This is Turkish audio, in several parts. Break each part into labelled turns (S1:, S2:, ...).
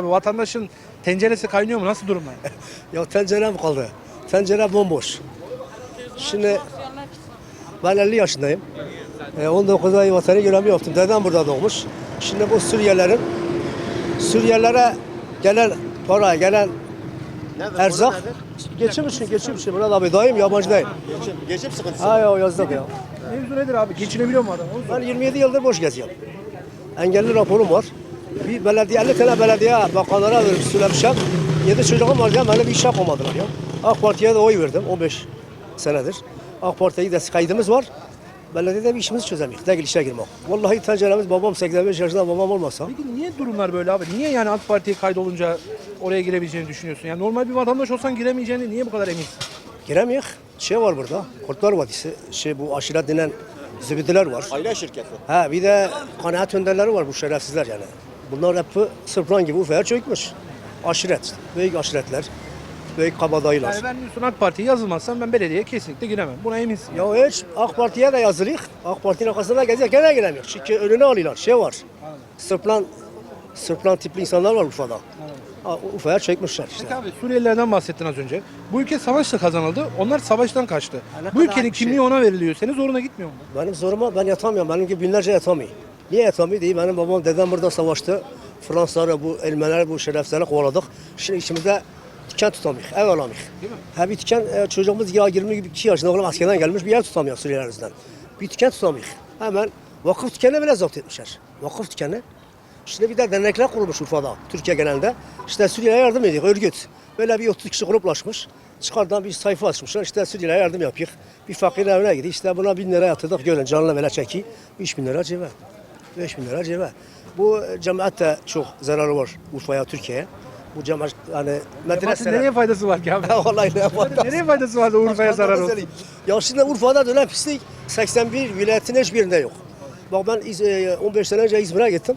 S1: Abi vatandaşın tenceresi kaynıyor mu? Nasıl durumlar?
S2: Ya tencerem kaldı. Tencere bomboş. Şimdi ben 50 yaşındayım. E, 19 ay vatanı görevi yaptım. Dedem burada doğmuş. Şimdi bu Suriyelilerin Suriyelilere gelen para, gelen erzak geçim için, geçim için. Murat abi dayım yabancıdayım.
S3: Geçim, geçim sıkıntısı.
S2: Ha ya yazdık ya.
S1: Mevzu nedir abi? Geçinebiliyor mu adam?
S2: Ben 27 yıldır boş geziyorum. Engelli raporum var. Bir belediye, 50 tane belediye bakanlara verip söylemişim. 7 çocuğum var ya, bana bir iş yapamadılar ya. AK Parti'ye de oy verdim 15 senedir. AK Parti'ye de kaydımız var. Belediyede bir işimizi çözemiyoruz. Değil işe girmek. Vallahi tenceremiz babam 85 yaşında babam olmasa.
S1: Peki niye durumlar böyle abi? Niye yani AK Parti'ye kaydolunca oraya girebileceğini düşünüyorsun? Yani normal bir vatandaş olsan giremeyeceğini niye bu kadar eminsin?
S2: Giremiyor. Şey var burada. Kurtlar Vadisi. Şey bu aşiret denen zibidiler var.
S3: Aile şirketi.
S2: Ha bir de kanaat önderleri var bu şerefsizler yani. Bunlar hep Sırplan gibi Urfa'ya çökmüş. Aşiret, büyük aşiretler, büyük kabadayılar.
S1: Yani ben diyorsun AK Parti'ye yazılmazsam ben belediyeye kesinlikle giremem. Buna eminsin.
S2: Ya hiç AK Parti'ye de yazılıyık. AK Parti'nin arkasında geziyor gene giremiyor. Çünkü önüne alıyorlar. Şey var. Sırplan, Sırplan tipli insanlar var Urfa'da. Ha, Urfa'ya çökmüşler işte.
S1: Peki abi Suriyelilerden bahsettin az önce. Bu ülke savaşla kazanıldı. Onlar savaştan kaçtı.
S2: ne
S1: Bu
S2: kadar
S1: ülkenin
S2: bir şey.
S1: kimliği ona veriliyor. Senin zoruna gitmiyor mu?
S2: Benim zoruma ben yatamıyorum. Benim gibi binlerce yatamıyor. Niye yatamıyor değil. Benim babam dedem burada savaştı. Fransızları, bu Ermenileri, bu şerefsizleri kovaladık. Şimdi içimizde diken tutamıyor. Ev alamıyor.
S1: Değil mi?
S2: Ha bir diken e, çocuğumuz ya 22 yaşında oğlum askerden gelmiş bir yer tutamıyor Suriyeliler yüzünden. Bir diken tutamıyor. Hemen vakıf dükkanı bile zapt etmişler. Vakıf dükkanı. Şimdi bir de dernekler kurulmuş Urfa'da, Türkiye genelinde. İşte Suriyelere yardım ediyor, örgüt. Böyle bir 30 kişi gruplaşmış. Çıkardan bir sayfa açmışlar. İşte Suriyelere yardım yapıyor. Bir fakir evine gidiyor. İşte buna bin lira yatırdık. Görün canlı böyle çeki. 3 bin lira cebe. 5 bin lira cebe. Bu cemaat de çok zararı var Urfa'ya, Türkiye'ye. Bu cemaat hani medreseler.
S1: nereye faydası var ki abi?
S2: Vallahi ne yapar?
S1: nereye faydası var da Urfa'ya zarar olsun?
S2: Ya şimdi Urfa'da dönen pislik 81 vilayetin hiçbirinde yok. Bak ben İz- e, 15 sene önce İzmir'e gittim.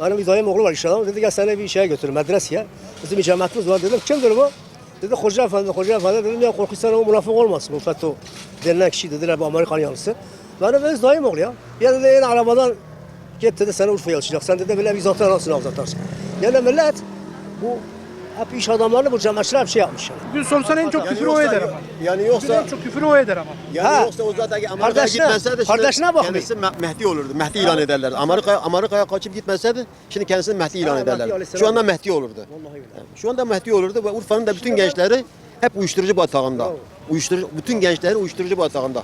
S2: Benim bir dayım oğlu var adamı. Dedi gel seni bir şeye götür medreseye. Bizim bir cemaatimiz var dedim. Kimdir bu? Dedi Hoca Efendi, Hoca Efendi. Dedim ya korkuyorsan o münafık olmasın. Bu FETÖ denilen kişi dediler bu Amerikan yanlısı. Benim öz dayım oğlu ya. Ya dedi yine arabadan git dedi seni Urfa'ya alacak. Sen dedi böyle bir zatı nasıl avzatarsın. Yani millet bu hep iş adamları bu cemaatçiler bir şey yapmış yani.
S1: Bugün sorsan en çok küfür o eder ama.
S3: Yani
S1: Bugün
S3: yoksa
S1: en çok küfür o eder ama.
S3: yani
S2: Ha.
S3: yoksa o zaten Amerika'ya
S2: Kardeşine-
S3: gitmese de şimdi
S2: kardeşine bakmayın.
S3: kendisi Me- Mehdi olurdu. Mehdi ilan ederler. Amerika Amerika'ya kaçıp gitmeseydi şimdi kendisini Mehdi ilan
S2: Ha, Mehdi
S3: ederler. Şu anda Mehdi olurdu.
S2: Vallahi öyle.
S3: Şu anda Mehdi olurdu ve Urfa'nın da bütün gençleri hep uyuşturucu batağında. Uyuşturucu, bütün gençleri uyuşturucu batağında.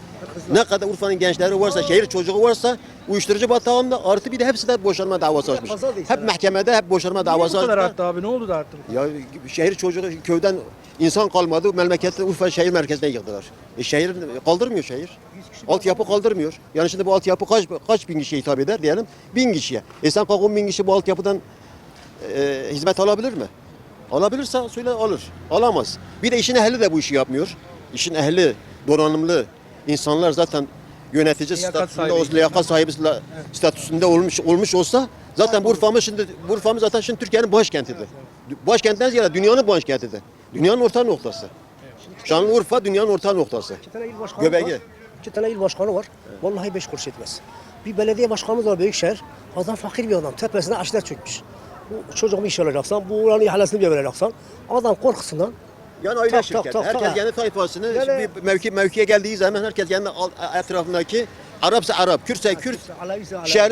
S3: Ne kadar Urfa'nın gençleri varsa, şehir çocuğu varsa uyuşturucu batağında artı bir de hepsi de boşanma davası açmış. Hep mahkemede hep boşanma
S1: Niye bu
S3: davası
S1: kadar
S3: açmış.
S1: arttı abi? Ne oldu da arttı?
S3: Ya şehir çocuğu köyden insan kalmadı. Memlekette Urfa şehir merkezine yıktılar. E şehir kaldırmıyor şehir. Altyapı kaldırmıyor. Yani şimdi bu altyapı kaç kaç bin kişiye hitap eder diyelim? Bin kişiye. E sen kalk 10 bin kişi bu altyapıdan e, hizmet alabilir mi? Alabilirse söyle alır. Alamaz. Bir de işin ehli de bu işi yapmıyor. İşin ehli, donanımlı insanlar zaten yönetici
S1: Liyakat
S3: statüsünde,
S1: sahibi.
S3: liyakat sahibi statüsünde olmuş olmuş olsa zaten Urfa'mız şimdi Urfa'mız zaten şimdi Türkiye'nin başkentidir. Başkentten ziyade dünyanın başkentidir. Dünyanın orta noktası. Şanlıurfa dünyanın orta noktası.
S2: İki tane il başkanı
S3: Göbeği.
S2: var. İki tane il başkanı var. Vallahi beş kuruş etmez. Bir belediye başkanımız var Büyükşehir. Adam fakir bir adam. Tepesine aşiret çökmüş. Bu çocuğumu iş alacaksan, bu oranın ihalesini bir vereceksen. Adam korkusundan
S3: Yani aile
S2: Tak, tak,
S3: şirket.
S2: tak,
S3: herkes
S2: tak.
S3: kendi tayfasını
S2: Yani-
S3: bir mevki mevkiye geldiği zaman herkes kendi etrafındaki Arapsa Arap, Kürtse Kürt,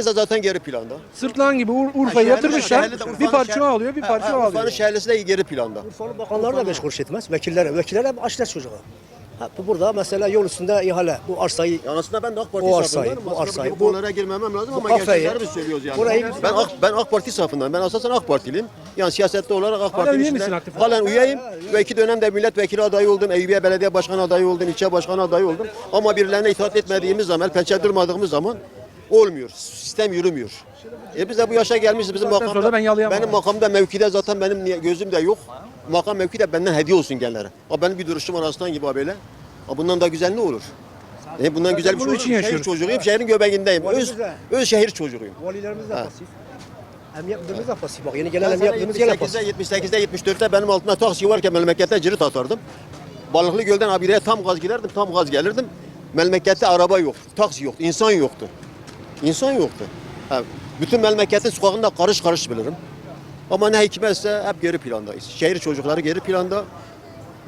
S3: de zaten geri planda.
S1: Sırtlan gibi Ur- Urfa'yı yatırmışlar. Bir parça alıyor, bir parça alıyor.
S3: Urfa'nın şehirlisi de geri planda.
S2: Urfa'nın bakanları da beş kuruş etmez. Vekillere. Vekiller hep aşiret çocuğu. Burada mesela yol üstünde ihale. Bu arsayı
S3: Yani aslında ben de AK Parti
S2: O arsayı,
S3: safındayım.
S2: bu
S3: Aslında
S2: arsayı,
S3: bu
S2: bu-
S3: konulara girmemem lazım
S2: bu
S3: ama
S2: kafayı-
S3: gerçekleri biz söylüyoruz yani.
S2: burayı-
S3: ben AK, ben AK Parti safındayım. Ben asasen AK Partiliyim. Yani siyasette olarak AK Parti'nin
S1: üye
S3: içinde
S1: misin aktif?
S3: halen üyeyim. Ve iki dönemde milletvekili adayı oldum. Eyüpiye Belediye Başkanı adayı oldum. ilçe başkanı adayı oldum. Ama birilerine itaat etmediğimiz zaman, pençe durmadığımız zaman olmuyor. Sistem yürümüyor. E biz de bu yaşa gelmişiz. Bizim
S1: sonra
S3: makamda,
S1: ben yalayamam.
S3: benim makamda mevkide zaten benim niye- gözüm de yok. Makam mevki de benden hediye olsun gençlere. Ha benim bir duruşum var aslan gibi ha böyle. Ha bundan da güzel ne olur? E bundan güzel bir şey
S1: bunun
S3: olur.
S1: için
S3: mu? Şehir
S1: yaşıyoruz.
S3: çocuğuyum, şehrin göbeğindeyim. Öz,
S2: de-
S3: öz şehir çocuğuyum.
S2: Valilerimiz de
S3: Ha.
S2: pasif. Emniyet müdürümüz de pasif. Bak yeni gelen
S3: Ben
S2: emniyet
S3: sana
S2: müdürümüz gene pasif.
S3: 78'de, 78'de, 74'te benim altımda taksi varken memlekette cirit atardım. Balıklı Göl'den Abire'ye tam gaz giderdim, tam gaz gelirdim. Memlekette araba yoktu, taksi yoktu, insan yoktu. İnsan yoktu. Ha, bütün memleketin sokağında karış karış bilirim. Ama ne hikmetse hep geri plandayız. Şehir çocukları geri planda,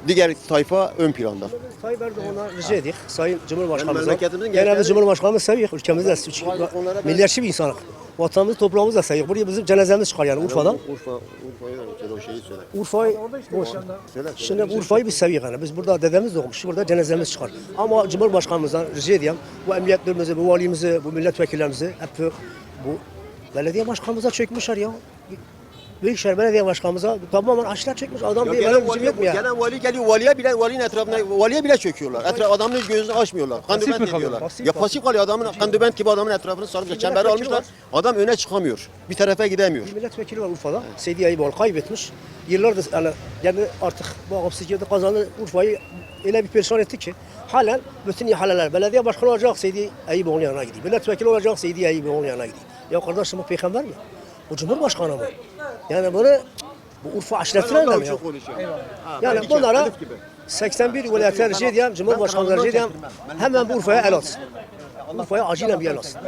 S3: diğer tayfa ön planda.
S2: Tayyip Erdoğan'a rica ediyoruz. Sayın Cumhurbaşkanımıza.
S3: memleketimizin
S2: Genelde
S3: gençleri-
S2: Cumhurbaşkanımız seviyor. Ülkemizi de çünkü
S3: onlara ben-
S2: milliyetçi bir insanız. Vatanımızı, toprağımızı da seviyor. Buraya bizim cenazemiz çıkar yani Urfa'dan.
S3: Urfa, Urfa'yı da söyle, o şeyi söyle.
S2: Urfa'yı boş.
S3: Söyle,
S2: Şimdi Urfa'yı biz seviyoruz yani. Biz burada dedemiz doğmuş, burada cenazemiz çıkar. Ama Cumhurbaşkanımızdan rica ediyorum. Bu emniyetlerimizi, bu valimizi, bu milletvekillerimizi hep bu belediye başkanımıza çökmüşler ya. Büyükşehir Belediye Başkanımıza tamamen aşılar çekmiş. Adam
S3: Ya
S2: diye
S3: gelen vali,
S2: yok mu ya?
S3: gelen vali geliyor, valiye bile, valinin etrafına, valiye bile çöküyorlar. Etraf, adamın gözünü açmıyorlar. Kandibent ediyorlar.
S2: Pasif,
S3: ya
S2: pasif.
S3: kalıyor adamın, kandibent gibi adamın etrafını sarmışlar. Çemberi almışlar. Adam öne çıkamıyor. Bir tarafa gidemiyor.
S2: Bir milletvekili var Urfa'da. Seydi Ayıbol kaybetmiş. Yıllardır yani, yani artık bu girdi kazandı Urfa'yı öyle bir perişan etti ki halen bütün ihaleler belediye başkanı olacak Seydi Ayıbol'un yanına gidiyor. Milletvekili olacak Seydi Ayıbol'un yanına gidiyor. Ya kardeşim bu peygamber mi? Bu cumhurbaşkanı mı? Yani bunu bu Urfa aşiretine mi ya? Yani bunlara
S3: Elif gibi.
S2: 81 vilayete rica ediyorum, Cumhurbaşkanı rica ediyorum. Hemen bu Urfa'ya el atsın. Urfa'ya acilen bir el atsın.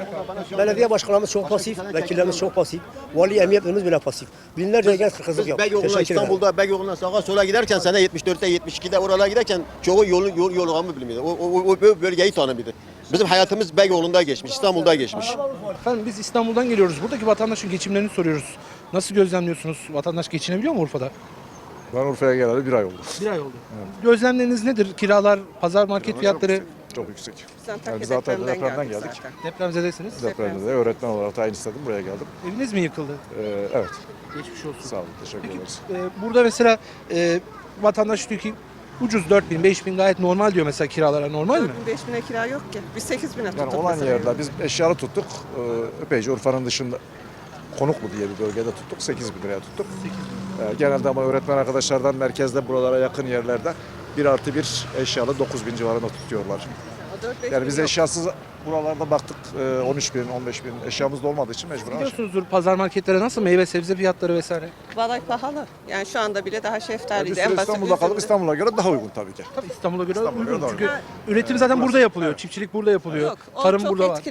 S2: Belediye başkanımız çok pasif, vekillerimiz çok pasif, vali emniyetlerimiz bile pasif. Binlerce genç kızlık
S3: Biz
S2: yap.
S3: Beyoğlu'na. İstanbul'da Beyoğlu'na sağa sola giderken sene 74'te 72'de oralara giderken çoğu yolu yol yolu bilmiyordu. O, o, o bölgeyi tanımıyordu. Bizim hayatımız Beyoğlu'nda geçmiş, İstanbul'da geçmiş.
S1: Efendim biz İstanbul'dan geliyoruz. Buradaki vatandaşın geçimlerini soruyoruz. Nasıl gözlemliyorsunuz? Vatandaş geçinebiliyor mu Urfa'da?
S4: Ben Urfa'ya geleli bir ay oldu.
S1: Bir ay oldu. Gözlemleriniz nedir? Kiralar, pazar market fiyatları,
S4: Çok yüksek.
S5: Biz Antakya
S4: Yani biz zaten depremden
S5: geldik.
S4: geldik.
S5: zaten.
S1: depremzedesiniz.
S4: Depremde de öğretmen olarak tayin istedim. Buraya geldim.
S1: Eviniz mi yıkıldı?
S4: Ee, evet.
S1: Geçmiş olsun.
S4: Sağ olun. Teşekkür
S1: Peki
S4: ederiz.
S1: e, burada mesela e, vatandaş diyor ki ucuz 4000 5000 gayet normal diyor mesela kiralara normal mi?
S5: 4000 5000'e kira yok ki. Biz 8000'e tuttuk.
S4: Yani olan yerde biz eşyalı tuttuk. Ee, epeyce Urfa'nın dışında Konuklu diye bir bölgede tuttuk. 8 bin liraya tuttuk. Ee, genelde ama öğretmen arkadaşlardan merkezde buralara yakın yerlerde 1 artı 1 eşyalı 9 bin civarında tutuyorlar.
S5: O 4-5
S4: Yani biz
S5: bin
S4: eşyasız buralarda baktık e, 13 bin 15 bin eşyamız da olmadığı için aşağı.
S1: Biliyorsunuzdur pazar marketlere nasıl meyve sebze fiyatları vesaire.
S5: Vallahi pahalı. Yani şu anda bile daha
S4: Yani
S5: şeftaliydi.
S4: biz
S5: en basit
S4: İstanbul'da
S5: üzümdü.
S4: İstanbul'a göre daha uygun tabii ki.
S1: Tabii İstanbul'a göre
S4: İstanbul'a göre
S1: uygun.
S4: daha
S1: Çünkü
S4: uygun.
S1: üretim zaten burada yapılıyor. Çiftçilik burada yapılıyor.
S5: Yok, o
S1: Tarım
S5: çok
S1: burada var.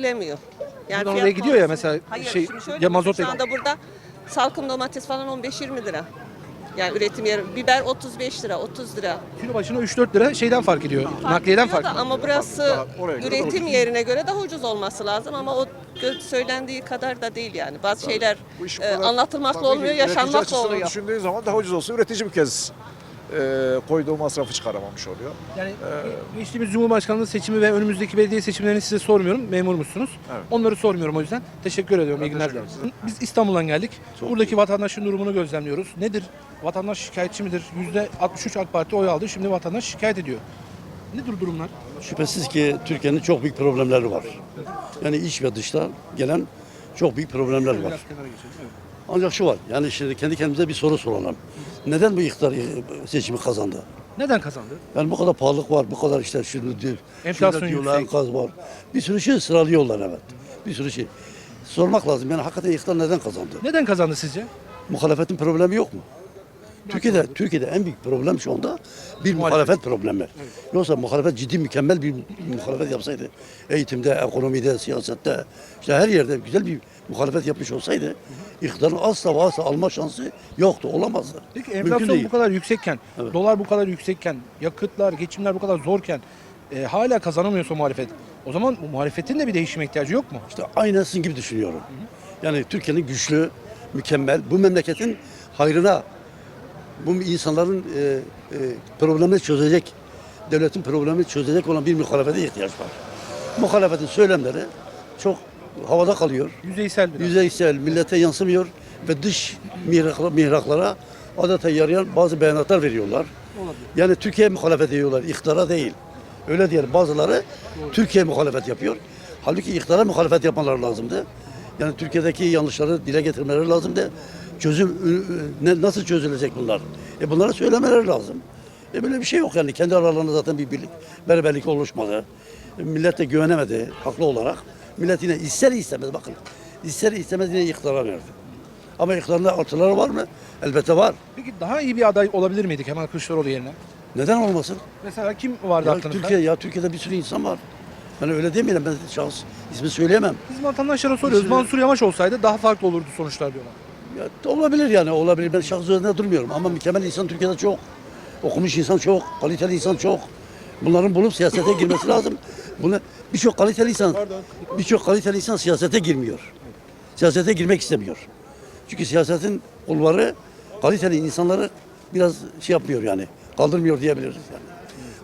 S5: Yani
S1: Buradan
S5: fiyat
S1: oraya gidiyor ya
S5: konusunda-
S1: mesela
S5: Hayır,
S1: şey,
S5: şimdi şöyle
S1: ya
S5: düşün,
S1: mazot
S5: Şu anda burada salkım domates falan 15-20 lira. Yani üretim yeri. Biber 35 lira, 30 lira.
S1: Kilo başına 3-4 lira şeyden fark ediyor. Nakliyeden
S5: Ediyor
S1: fark
S5: da
S1: ediyor.
S5: Ama burası
S4: Daha oraya göre daha
S5: üretim
S4: ucuz.
S5: yerine göre daha ucuz olması lazım ama o gö- söylendiği kadar da değil yani. Bazı şeyler
S4: Bu iş bu
S5: e,
S4: kadar-
S5: anlatılmakla
S4: tabii ki
S5: olmuyor,
S4: üretici
S5: yaşanmakla
S4: açısından
S5: oluyor.
S4: Düşündüğün zaman daha ucuz olsa üretici bir kez e, koyduğu masrafı çıkaramamış oluyor.
S1: Yani geçtiğimiz Cumhurbaşkanlığı seçimi ve önümüzdeki belediye seçimlerini size sormuyorum. Memur musunuz?
S4: Evet.
S1: Onları sormuyorum o yüzden. Teşekkür ediyorum.
S4: Ben
S1: İyi günler dilerim. Biz İstanbul'dan geldik. Buradaki vatandaşın durumunu gözlemliyoruz. Nedir? Vatandaş şikayetçi midir? %63 AK Parti oy aldı. Şimdi vatandaş şikayet ediyor. Nedir durumlar?
S6: Şüphesiz ki Türkiye'nin çok büyük problemleri var. Yani iç ve dışta gelen çok büyük problemler var. Ancak şu var, yani şimdi kendi kendimize bir soru soralım. Neden bu iktidar e, seçimi kazandı?
S1: Neden kazandı?
S6: Yani bu kadar pahalılık var, bu kadar işte şunu diyor,
S1: Enflasyon
S6: diyorlar, enkaz var. Bir sürü şey sıralıyorlar evet. Bir sürü şey. Sormak lazım yani hakikaten iktidar neden kazandı?
S1: Neden kazandı sizce?
S6: Muhalefetin problemi yok mu? Türkiye'de Türkiye'de en büyük problem şu anda bir muhalefet problemi. Yoksa muhalefet ciddi mükemmel bir muhalefet yapsaydı, eğitimde, ekonomide, siyasette, işte her yerde güzel bir muhalefet yapmış olsaydı, iktidarın asla ve asla alma şansı yoktu, olamazdı.
S1: Peki enflasyon bu kadar yüksekken,
S6: Evet.
S1: dolar bu kadar yüksekken, yakıtlar, geçimler bu kadar zorken e, hala kazanamıyorsa muhalefet. O zaman bu muhalefetin de bir değişime ihtiyacı yok mu?
S6: İşte aynen sizin gibi düşünüyorum. Yani Türkiye'nin güçlü, mükemmel, bu memleketin hayrına, bu insanların e, e, problemini çözecek, devletin problemini çözecek olan bir muhalefete ihtiyaç var. Muhalefetin söylemleri çok havada kalıyor.
S1: Yüzeysel biraz.
S6: Yüzeysel, millete yansımıyor ve dış mihraklara, mihraklara adeta yarayan bazı beyanatlar veriyorlar. Yani Türkiye muhalefet ediyorlar, iktidara değil. Öyle diyelim bazıları Türkiye muhalefet yapıyor. Halbuki iktidara muhalefet yapmaları lazımdı. Yani Türkiye'deki yanlışları dile getirmeleri lazımdı. Çözüm nasıl çözülecek bunlar? E bunları söylemeleri lazım. E böyle bir şey yok yani. Kendi aralarında zaten bir birlik, beraberlik oluşmadı. E, millet de güvenemedi haklı olarak. Millet yine ister istemez bakın. ister istemez yine iktidara verdi. Ama iktidarında artıları var mı? Elbette var.
S1: Peki daha iyi bir aday olabilir miydik Kemal Kılıçdaroğlu yerine?
S6: Neden olmasın?
S1: Mesela kim vardı
S6: Ya
S1: aklınızda?
S6: Türkiye ya Türkiye'de bir sürü insan var. Yani öyle demeyelim ben şahıs ismi söyleyemem.
S1: Biz vatandaşlara soruyoruz.
S6: Sürü-
S1: Mansur Yavaş olsaydı daha farklı olurdu sonuçlar diyorlar.
S6: Ya, olabilir yani olabilir. Ben şahsı üzerinde durmuyorum ama mükemmel insan Türkiye'de çok. Okumuş insan çok, kaliteli insan çok. Bunların bulup siyasete girmesi lazım. Bunu birçok kaliteli insan, birçok kaliteli insan siyasete girmiyor. Siyasete girmek istemiyor. Çünkü siyasetin kulvarı kaliteli insanları biraz şey yapmıyor yani. Kaldırmıyor diyebiliriz yani.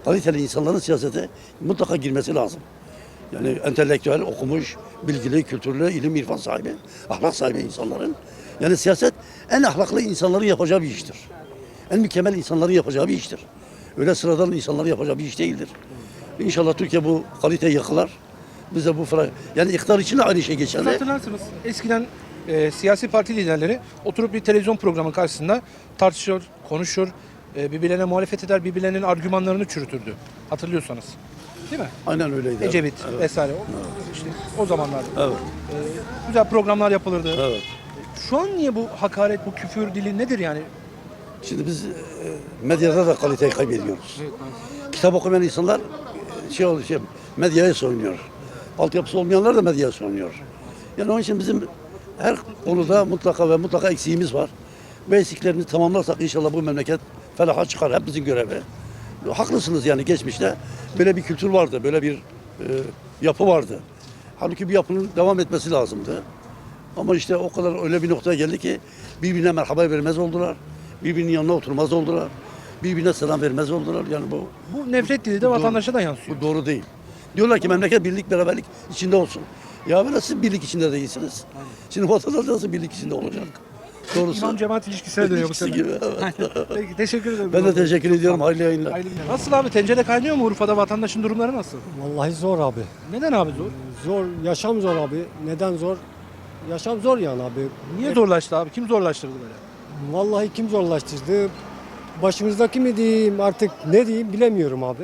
S6: Kaliteli insanların siyasete mutlaka girmesi lazım. Yani entelektüel, okumuş, bilgili, kültürlü, ilim, irfan sahibi, ahlak sahibi insanların. Yani siyaset en ahlaklı insanların yapacağı bir iştir. En mükemmel insanların yapacağı bir iştir. Öyle sıradan insanların yapacağı bir iş değildir. İnşallah Türkiye bu kaliteyi yakalar. Bize bu fra- yani iktidar için de aynı şey geçerli.
S1: hatırlarsınız eskiden e, siyasi parti liderleri oturup bir televizyon programı karşısında tartışır, konuşur, e, birbirlerine muhalefet eder, birbirlerinin argümanlarını çürütürdü. Hatırlıyorsanız. Değil mi?
S6: Aynen öyleydi.
S1: Ecevit
S6: Evet.
S1: vesaire. O, işte o zamanlarda.
S6: Evet.
S1: E, güzel programlar yapılırdı.
S6: Evet.
S1: Şu an niye bu hakaret, bu küfür dili nedir yani?
S6: Şimdi biz e, medyada da kaliteyi kaybediyoruz. Kitap okumayan insanlar e, şey oluyor, şey, medyaya soyunuyor. Altyapısı olmayanlar da medyaya soyunuyor. Yani onun için bizim her konuda mutlaka ve mutlaka eksiğimiz var. Bu eksiklerimizi tamamlarsak inşallah bu memleket felaha çıkar. Hepimizin görevi. Haklısınız yani geçmişte böyle bir kültür vardı, böyle bir e, yapı vardı. Halbuki bir yapının devam etmesi lazımdı. Ama işte o kadar öyle bir noktaya geldi ki birbirine merhaba vermez oldular. Birbirinin yanına oturmaz oldular. Birbirine selam vermez oldular. Yani bu,
S1: Bu nefret dili de vatandaşa da yansıyor.
S6: bu doğru değil. Diyorlar ki memleket birlik beraberlik içinde olsun. Ya böyle siz birlik içinde değilsiniz. Şimdi vatandaş nasıl birlik içinde olacak? Doğrusu.
S1: İmam cemaat ilişkisine dönüyor bu sefer.
S6: gibi, evet.
S1: Peki teşekkür ederim.
S6: Ben de teşekkür ediyorum. Hayırlı yayınlar.
S1: Hayırlı günler. Nasıl abi tencere kaynıyor mu Urfa'da vatandaşın durumları nasıl?
S7: Vallahi zor abi.
S1: Neden abi zor?
S7: Zor, yaşam zor abi. Neden zor? Yaşam zor yani abi.
S1: Niye zorlaştı abi? Kim zorlaştırdı böyle?
S7: Vallahi kim zorlaştırdı? Başımızdaki mi diyeyim artık ne diyeyim bilemiyorum abi.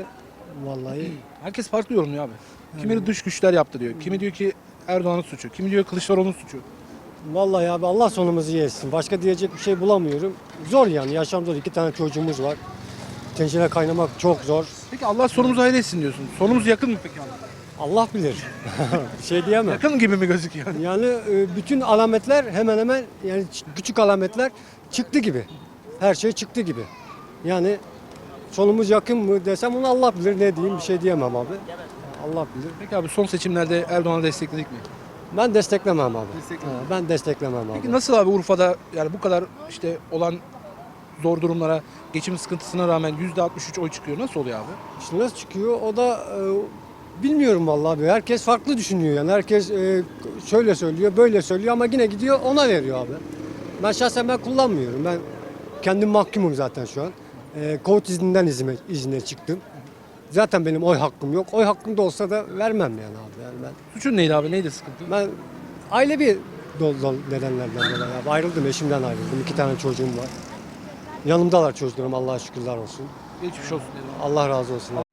S7: Vallahi.
S1: Herkes farklı yorumluyor abi. Kimi dış güçler yaptı diyor. Kimi diyor ki Erdoğan'ın suçu. Kimi diyor Kılıçdaroğlu'nun suçu.
S7: Vallahi abi Allah sonumuzu yesin. Başka diyecek bir şey bulamıyorum. Zor yani yaşam zor. İki tane çocuğumuz var. Tencere kaynamak çok zor.
S1: Peki Allah sonumuzu hayır etsin diyorsun. Sonumuz yakın mı peki abi?
S7: Allah bilir. şey diyemem.
S1: Yakın gibi mi gözüküyor?
S7: Yani e, bütün alametler hemen hemen yani küçük alametler çıktı gibi. Her şey çıktı gibi. Yani sonumuz yakın mı desem onu Allah bilir ne diyeyim bir şey diyemem abi. Allah bilir.
S1: Peki abi son seçimlerde Erdoğan'ı destekledik mi?
S7: Ben desteklemem abi.
S1: Desteklemem.
S7: Ha, Ben desteklemem abi.
S1: Peki nasıl abi Urfa'da yani bu kadar işte olan zor durumlara, geçim sıkıntısına rağmen %63 oy çıkıyor. Nasıl oluyor abi?
S7: İşte nasıl çıkıyor o da e, bilmiyorum vallahi abi. Herkes farklı düşünüyor yani. Herkes e, şöyle söylüyor, böyle söylüyor ama yine gidiyor ona veriyor abi. Ben şahsen ben kullanmıyorum. Ben kendim mahkumum zaten şu an. E, Covid izninden izine, izine çıktım. Zaten benim oy hakkım yok. Oy hakkım da olsa da vermem yani abi. Yani ben
S1: Suçun neydi abi? Neydi sıkıntı?
S7: ben ailevi dol, dol nedenlerden dolayı abi. ayrıldım. Eşimden ayrıldım. İki tane çocuğum var. Yanımdalar çocuklarım Allah'a şükürler olsun.
S1: Geçmiş olsun. dedim.
S7: Allah razı olsun abi.